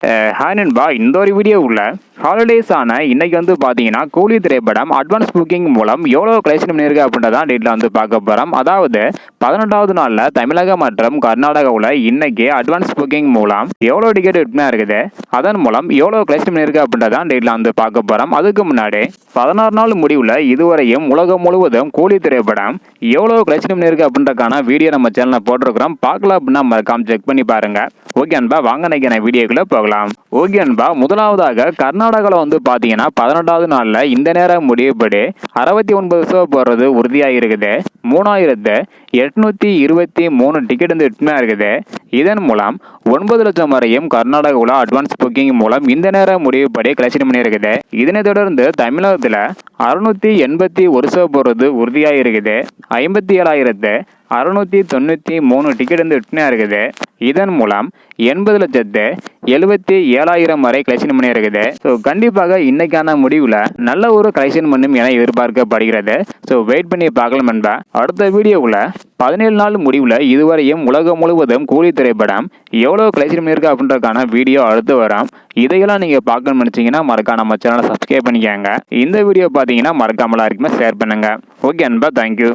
Hi நண்பா. இந்த ஒரு வீடியோவில் ஹாலிடேஸ் ஆன இன்றைக்கி வந்து பார்த்தீங்கன்னா கூலி திரைப்படம் அட்வான்ஸ் புக்கிங் மூலம் எவ்வளோ கலெக்ஷன் பண்ணியிருக்கு அப்படின்றதான் டேட்டில் வந்து பார்க்க போகிறோம் அதாவது பதினெட்டாவது நாளில் தமிழகம் மற்றும் கர்நாடகாவில் இன்றைக்கி அட்வான்ஸ் புக்கிங் மூலம் எவ்வளோ டிக்கெட் விற்பனை இருக்குது அதன் மூலம் எவ்வளோ கலெக்ஷன் பண்ணியிருக்கு அப்படின்றதான் டேட்டில் வந்து பார்க்க போகிறோம் அதுக்கு முன்னாடி பதினாறு நாள் முடிவில் இதுவரையும் உலகம் முழுவதும் கூலி திரைப்படம் எவ்வளோ கலெக்ஷன் பண்ணியிருக்கு அப்படின்றக்கான வீடியோ நம்ம சேனலில் போட்டிருக்கிறோம். பார்க்கலாம் அப்படின்னா மறக்காம செக் பண்ணி பாருங்கள் ஓகே அன்பா வாங்க நினைக்கிற வீடியோக்குள்ளே வீடியோக்குள்ள போகலாம். ஓகே அன்பா முதலாவதாக கர்நாடகாவில் வந்து பார்த்தீங்கன்னா பதினெட்டாவது நாளில் இந்த நேரம் முடிவுபடி அறுபத்தி ஒன்பது ஷோ போடுறது உறுதியாக இருக்குது. மூணாயிரத்து எட்நூற்றி இருபத்தி மூணு டிக்கெட் வந்து விற்பனையாக இருக்குது. இதன் மூலம் ஒன்பது லட்சம் வரையும் கர்நாடகாவில் அட்வான்ஸ் புக்கிங் மூலம் இந்த நேரம் முடிவுபடி கலெக்ஷன் பண்ணியிருக்குது இதனைத் தொடர்ந்து தமிழகத்தில் அறுநூற்றி எண்பத்தி ஒரு ஷோ போடுறது உறுதியாக இருக்குது. ஐம்பத்தி ஏழாயிரத்து அறுநூற்றி தொண்ணூற்றி மூணு டிக்கெட் வந்து விற்பனையாக இருக்குது. இதன் மூலம் எண்பது லட்சத்து எழுபத்தி ஏழாயிரம் வரை கலெக்ஷன் பண்ணி இருக்குது. ஸோ கண்டிப்பாக இன்னைக்கான முடிவில் நல்ல ஒரு கலெக்ஷன் பண்ணும் என எதிர்பார்க்கப்படுகிறது. ஸோ வெயிட் பண்ணி பார்க்கலாம் என்பா அடுத்த வீடியோவில் பதினேழு நாள் முடிவில் இதுவரையும் உலகம் முழுவதும் கூலி திரைப்படம் எவ்வளோ கலெக்ஷன் பண்ணியிருக்கு அப்படின்றதுக்கான வீடியோ அடுத்து வரும். இதையெல்லாம் நீங்கள் பார்க்கணும்னு நினச்சிங்கன்னா மறக்காம நம்ம சேனலை சப்ஸ்கிரைப் பண்ணிக்கோங்க. இந்த வீடியோ பார்த்தீங்கன்னா மறக்காமலாம் இருக்குமே ஷேர் பண்ணுங்கள் ஓகே அன்பா தேங்க்யூ